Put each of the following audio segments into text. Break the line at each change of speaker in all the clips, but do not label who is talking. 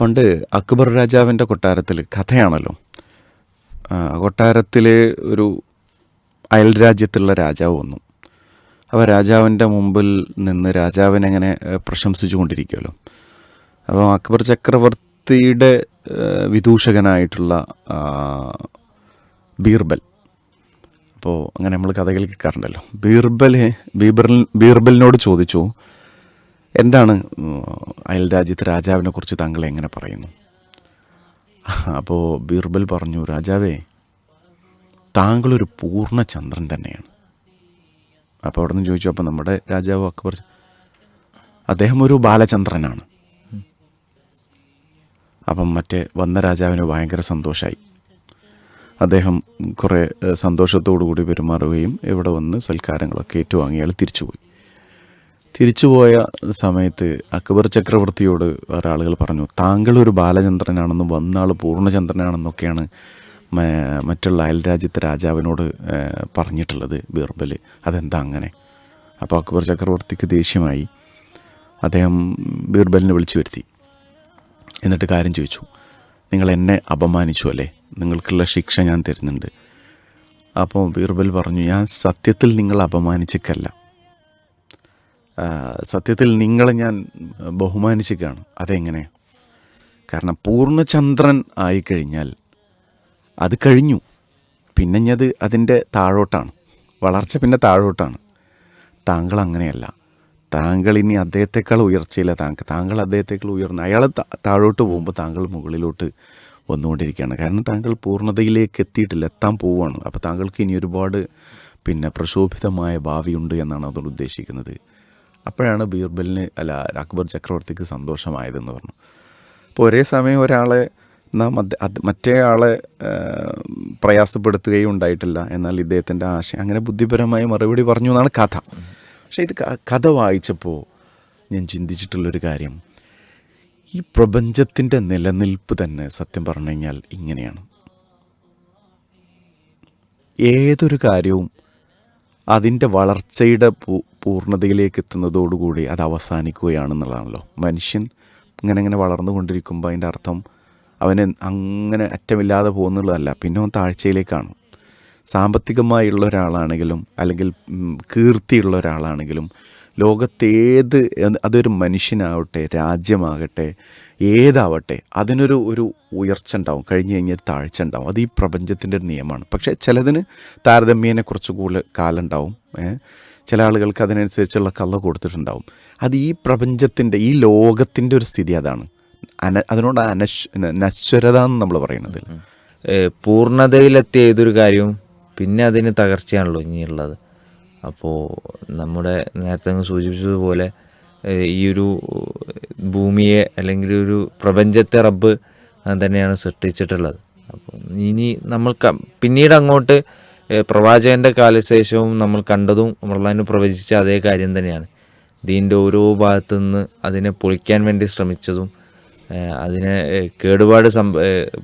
പണ്ട് അക്ബർ രാജാവിന്റെ കൊട്ടാരത്തിൽ കഥയാണല്ലോ. കൊട്ടാരത്തിലെ ഒരു അയൽ രാജ്യത്തുള്ള രാജാവ് വന്നു. അപ്പോൾ രാജാവിന്റെ മുമ്പിൽ നിന്ന് രാജാവിനെങ്ങനെ പ്രശംസിച്ചു കൊണ്ടിരിക്കുമല്ലോ അപ്പോൾ അക്ബർ ചക്രവർത്തിയുടെ വിദൂഷകനായിട്ടുള്ള ബീർബൽ. അപ്പോൾ അങ്ങനെ നമ്മൾ കഥകൾ കേൾക്കാറുണ്ടല്ലോ. ബീർബലെ ബീർബൽ ബീർബലിനോട് ചോദിച്ചു എന്താണ് അയൽ രാജ്യത്തെ രാജാവിനെ കുറിച്ച് താങ്കൾ എങ്ങനെ പറയുന്നു? അപ്പോൾ ബീർബൽ പറഞ്ഞു രാജാവേ താങ്കളൊരു പൂർണ ചന്ദ്രൻ തന്നെയാണ്. അപ്പോൾ അവിടെ നിന്ന് ചോദിച്ചു അപ്പോൾ നമ്മുടെ രാജാവ് അക്ബർ അദ്ദേഹം ഒരു ബാലചന്ദ്രനാണ്. അപ്പം മറ്റേ വന്ന രാജാവിന് ഭയങ്കര സന്തോഷമായി അദ്ദേഹം കുറേ സന്തോഷത്തോടു കൂടി പെരുമാറുകയും ഇവിടെ വന്ന് സൽക്കാരങ്ങളൊക്കെ ഏറ്റുവാങ്ങിയാൽ തിരിച്ചുപോയി. തിരിച്ചുപോയ സമയത്ത് അക്ബർ ചക്രവർത്തിയോട് ഒരാളുകൾ പറഞ്ഞു താങ്കൾ ഒരു ബാലചന്ദ്രനാണെന്നും വന്നാൾ പൂർണചന്ദ്രനാണെന്നൊക്കെയാണ് മറ്റുള്ള അയൽരാജ്യത്തെ രാജാവിനോട് പറഞ്ഞിട്ടുള്ളത് ബീർബൽ അതെന്താ അങ്ങനെ? അപ്പോൾ അക്ബർ ചക്രവർത്തിക്ക് ദേഷ്യമായി അദ്ദേഹം ബീർബലിനെ വിളിച്ചു വരുത്തി. എന്നിട്ട് കാര്യം ചോദിച്ചു നിങ്ങൾ എന്നെ അപമാനിച്ചു അല്ലേ? നിങ്ങൾക്കുള്ള ശിക്ഷ ഞാൻ തരുന്നുണ്ട്. അപ്പോൾ ബീർബൽ പറഞ്ഞു ഞാൻ സത്യത്തിൽ നിങ്ങൾ അപമാനിച്ചിക്കല്ല. സത്യത്തിൽ നിങ്ങളെ ഞാൻ ബഹുമാനിച്ചിരിക്കുകയാണ്. അതെങ്ങനെ? കാരണം പൂർണചന്ദ്രൻ ആയിക്കഴിഞ്ഞാൽ അത് കഴിഞ്ഞു. പിന്നെ ഞത് അതിന്റെ താഴോട്ടാണ്. വളർച്ച പിന്നെ താഴോട്ടാണ്. താങ്കൾ അങ്ങനെയല്ല. താങ്കൾ ഇനി അദ്ദേഹത്തെക്കാൾ ഉയർച്ചയില്ല. താങ്കൾ താങ്കൾ അദ്ദേഹത്തേക്കാൾ ഉയർന്ന അയാൾ താഴോട്ട് പോകുമ്പോൾ താങ്കൾ മുകളിലോട്ട് വന്നുകൊണ്ടിരിക്കുകയാണ്. കാരണം താങ്കൾ പൂർണതയിലേക്ക് എത്തിയിട്ടില്ല എത്താൻ പോവുകയാണ്. അപ്പോൾ താങ്കൾക്ക് ഇനി ഒരുപാട് പിന്നെ പ്രക്ഷോഭിതമായ ഭാവിയുണ്ട് എന്നാണ് അതുകൊണ്ട് ഉദ്ദേശിക്കുന്നത്. അപ്പോഴാണ് ബീർബലിന് അല്ല അക്ബർ ചക്രവർത്തിക്ക് സന്തോഷമായതെന്ന് പറഞ്ഞു. അപ്പോൾ ഒരേ സമയം ഒരാളെ നാം അത് മറ്റേ ആളെ പ്രയാസപ്പെടുത്തുകയും ഉണ്ടായിട്ടില്ല. എന്നാൽ ഇദ്ദേഹത്തിന്റെ ആശയം അങ്ങനെ ബുദ്ധിപരമായി മറുപടി പറഞ്ഞു എന്നാണ് കഥ. പക്ഷേ ഇത് കഥ വായിച്ചപ്പോൾ ഞാൻ ചിന്തിച്ചിട്ടുള്ളൊരു കാര്യം. ഈ പ്രപഞ്ചത്തിന്റെ നിലനിൽപ്പ് തന്നെ സത്യം പറഞ്ഞു കഴിഞ്ഞാൽ ഇങ്ങനെയാണ്. ഏതൊരു കാര്യവും അതിന്റെ വളർച്ചയുടെ പൂർണതയിലേക്ക് എത്തുന്നതോടുകൂടി അത് അവസാനിക്കുകയാണെന്നുള്ളതാണല്ലോ. മനുഷ്യൻ ഇങ്ങനെ ഇങ്ങനെ വളർന്നുകൊണ്ടിരിക്കുമ്പോൾ അതിന്റെ അർത്ഥം അവന് അങ്ങനെ അറ്റമില്ലാതെ പോകുന്നുള്ളതല്ല. പിന്നെ അവൻ താഴ്ചയിലേക്കാണ്. സാമ്പത്തികമായുള്ള ഒരാളാണെങ്കിലും അല്ലെങ്കിൽ കീർത്തിയുള്ള ഒരാളാണെങ്കിലും ലോകത്തേത് അതൊരു മനുഷ്യനാവട്ടെ രാജ്യമാകട്ടെ ഏതാവട്ടെ അതിനൊരു ഒരു ഉയർച്ച ഉണ്ടാവും കഴിഞ്ഞ് കഴിഞ്ഞാൽ താഴ്ച ഉണ്ടാവും. അത് ഈ പ്രപഞ്ചത്തിന്റെ ഒരു നിയമമാണ്. പക്ഷേ ചിലതിന് താരതമ്യേന കുറച്ച് കൂടുതൽ കാലം ഉണ്ടാവും ചില ആളുകൾക്ക് അതിനനുസരിച്ചുള്ള കള്ള കൊടുത്തിട്ടുണ്ടാവും. അത് ഈ പ്രപഞ്ചത്തിന്റെ ഈ ലോകത്തിന്റെ ഒരു സ്ഥിതി അതാണ്. അന അതിനോട് അനശ് നശ്വരത എന്ന് നമ്മൾ പറയുന്നത്
പൂർണതയിലെത്തിയ ഏതൊരു കാര്യവും പിന്നെ അതിന് തകർച്ചയാണല്ലോ ഇനിയുള്ളത്. അപ്പോൾ നമ്മുടെ നേരത്തെ അങ്ങ് സൂചിപ്പിച്ചതുപോലെ ഈ ഒരു ഭൂമിയെ അല്ലെങ്കിൽ ഒരു പ്രപഞ്ചത്തെ റബ്ബ് തന്നെയാണ് സൃഷ്ടിച്ചിട്ടുള്ളത്. അപ്പം ഇനി നമ്മൾ പിന്നീട് അങ്ങോട്ട് പ്രവാചകന്റെ കാലശേഷവും നമ്മൾ കണ്ടതും നമ്മളതിന് പ്രവചിച്ച അതേ കാര്യം തന്നെയാണ്. ദീന്റെ ഓരോ ഭാഗത്തു നിന്ന് അതിനെ പൊളിക്കാൻ വേണ്ടി ശ്രമിച്ചതും അതിനെ കേടുപാട് സംഭ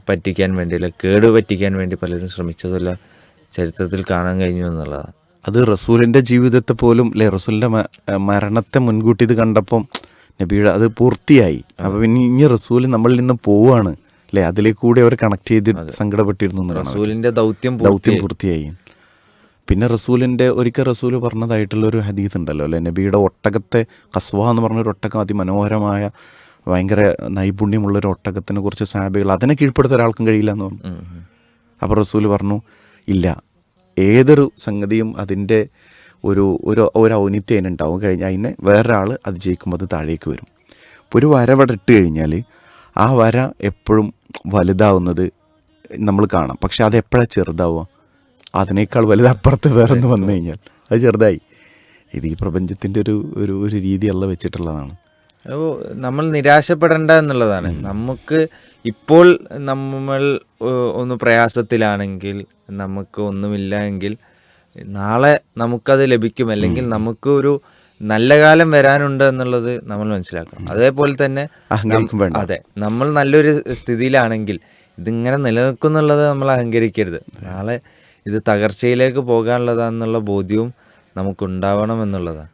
പറ്റിക്കാൻ വേണ്ടി അല്ല കേട് പറ്റിക്കാൻ വേണ്ടി പലരും ശ്രമിച്ചതെല്ലാം ചരിത്രത്തിൽ കാണാൻ കഴിഞ്ഞു എന്നുള്ളതാണ്.
അത് റസൂലിന്റെ ജീവിതത്തെ പോലും അല്ലെ റസൂലിന്റെ മരണത്തെ മുൻകൂട്ടി ഇത് കണ്ടപ്പം നബിയുടെ അത് പൂർത്തിയായി. അപ്പോൾ പിന്നെ ഇനി റസൂൽ നമ്മളിൽ നിന്ന് പോവുകയാണ് അല്ലേ അതിലേക്ക് കൂടി അവർ കണക്ട് ചെയ്ത് സങ്കടപ്പെട്ടിരുന്നു
റസൂലിന്റെ ദൗത്യം
ദൗത്യം പൂർത്തിയായി. പിന്നെ റസൂലിന്റെ ഒരിക്കൽ റസൂൽ പറഞ്ഞതായിട്ടുള്ള ഒരു ഹദീസ് ഉണ്ടല്ലോ അല്ലെ നബിയുടെ ഒട്ടകത്തെ കസ്വ എന്ന് പറഞ്ഞൊരു ഒട്ടകം അതിമനോഹരമായ ഭയങ്കര നൈപുണ്യമുള്ളൊരു ഒട്ടകത്തിനെ കുറിച്ച് സാബികൾ അതിനെ കീഴ്പ്പെടുത്ത ഒരാൾക്കും കഴിയില്ല എന്ന് പറഞ്ഞു. അപ്പോൾ റസൂൽ പറഞ്ഞു ഇല്ല ഏതൊരു സംഗതിയും അതിന്റെ ഒരു ഒരു ഒരു ഔന്നിത്യം അതിനുണ്ടാവും കഴിഞ്ഞാൽ അതിനെ വേറൊരാൾ അത് ജയിക്കുമ്പോൾ അത് താഴേക്ക് വരും. അപ്പോൾ ഒരു വര അവിടെ ഇട്ട് കഴിഞ്ഞാൽ ആ വര എപ്പോഴും വലുതാവുന്നത് നമ്മൾ കാണാം. പക്ഷെ അത് എപ്പോഴാണ് ചെറുതാവുക? അതിനേക്കാൾ വലുത് അപ്പുറത്ത് വേറെ ഒന്ന് വന്നു കഴിഞ്ഞാൽ അത് ചെറുതായി. ഇത് ഈ പ്രപഞ്ചത്തിന്റെ ഒരു ഒരു ഒരു രീതിയല്ല വെച്ചിട്ടുള്ളതാണ്.
അപ്പോൾ നമ്മൾ നിരാശപ്പെടേണ്ട എന്നുള്ളതാണ്. നമുക്ക് ഇപ്പോൾ നമ്മൾ ഒന്ന് പ്രയാസത്തിലാണെങ്കിൽ നമുക്ക് ഒന്നുമില്ല എങ്കിൽ നാളെ നമുക്കത് ലഭിക്കും. അല്ലെങ്കിൽ നമുക്ക് ഒരു നല്ല കാലം വരാനുണ്ട് എന്നുള്ളത് നമ്മൾ മനസ്സിലാക്കണം. അതേപോലെ തന്നെ അതെ നമ്മൾ നല്ലൊരു സ്ഥിതിയിലാണെങ്കിൽ ഇതിങ്ങനെ നിലനിൽക്കുന്നുള്ളത് നമ്മൾ അഹങ്കരിക്കരുത്. നാളെ ഇത് തകർച്ചയിലേക്ക് പോകാനുള്ളതാണെന്നുള്ള ബോധ്യവും നമുക്കുണ്ടാവണം എന്നുള്ളതാണ്.